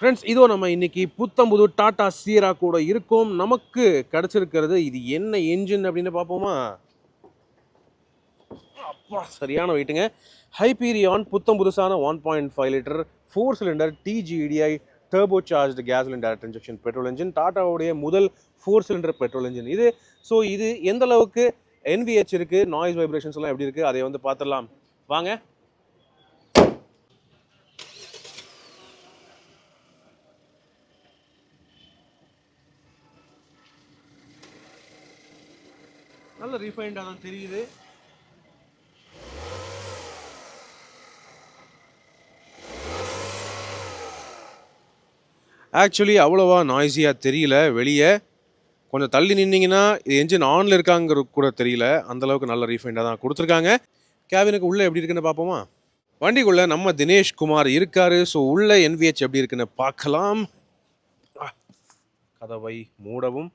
Friends இதோ நம்ம இன்றைக்கி புத்தம்புது டாடா சீரா கூட இருக்கோம். நமக்கு கிடச்சிருக்கிறது இது என்ன என்ஜின் அப்படின்னு பார்ப்போமா? அப்பா சரியான வெயிட்டுங்க ஹைபீரியான் புத்தம் புதுசான one point five litre four cylinder TGDI turbo charged gasoline direct injection petrol engine டாட்டாவுடைய முதல் ஃபோர் சிலிண்டர் பெட்ரோல் இன்ஜின் இது ஸோ இது எந்த அளவுக்கு என்விஹெச் இருக்குது நாய்ஸ் வைப்ரேஷன்ஸ் எல்லாம் எப்படி இருக்குது அதை வந்து பார்த்துடலாம். வாங்க. நல்ல ரீஃபைண்டாக தான் தெரியுது. ஆக்சுவலி அவ்வளோவா நாய்ஸியாக தெரியல. வெளியே கொஞ்சம் தள்ளி நின்னீங்கன்னா இது என்ஜின் ஆனில் இருக்காங்கிற கூட தெரியல. அந்த அளவுக்கு நல்ல ரீஃபைண்டாக தான் கொடுத்துருக்காங்க. கேபினுக்கு உள்ளே எப்படி இருக்குன்னு பார்ப்போமா? வண்டிக்குள்ளே நம்ம தினேஷ் குமார் இருக்கார். ஸோ உள்ளே என்விஹெச் எப்படி இருக்குன்னு பார்க்கலாம். ஆ, கதவை மூடவும்.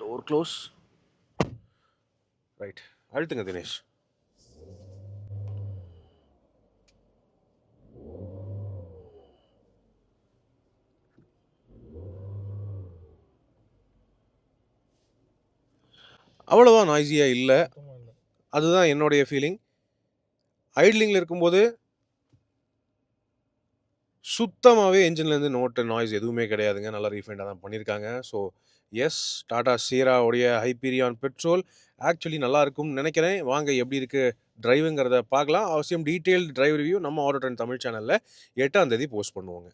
டோர் க்ளோஸ் ரைட் அழுத்துங்க தினேஷ். அவ்வளோவா நாய்ஸியாக இல்லை. அதுதான் என்னுடைய ஃபீலிங் ஐட்லிங்கில் இருக்கும்போது சுத்தமாகவே என்ஜின்லேருந்து நோட்டு நாய்ஸ் எதுவுமே கிடையாதுங்க. நல்லா ரீஃபைண்டாக தான் பண்ணியிருக்காங்க ஸோ எஸ் டாடா சீராவுடைய ஹைப்பீரியான் பெட்ரோல் ஆக்சுவலி நல்லா இருக்கும்னு நினைக்கிறேன். வாங்க எப்படி இருக்குது டிரைவுங்கிறத பார்க்கலாம். அவசியம் டீட்டெயில் டிரைவ் ரிவ்யூ நம்ம ஆர்டர் ட்ரெண்ட் தமிழ் சேனலில் எட்டாம் தேதி போஸ்ட் பண்ணுவோங்க.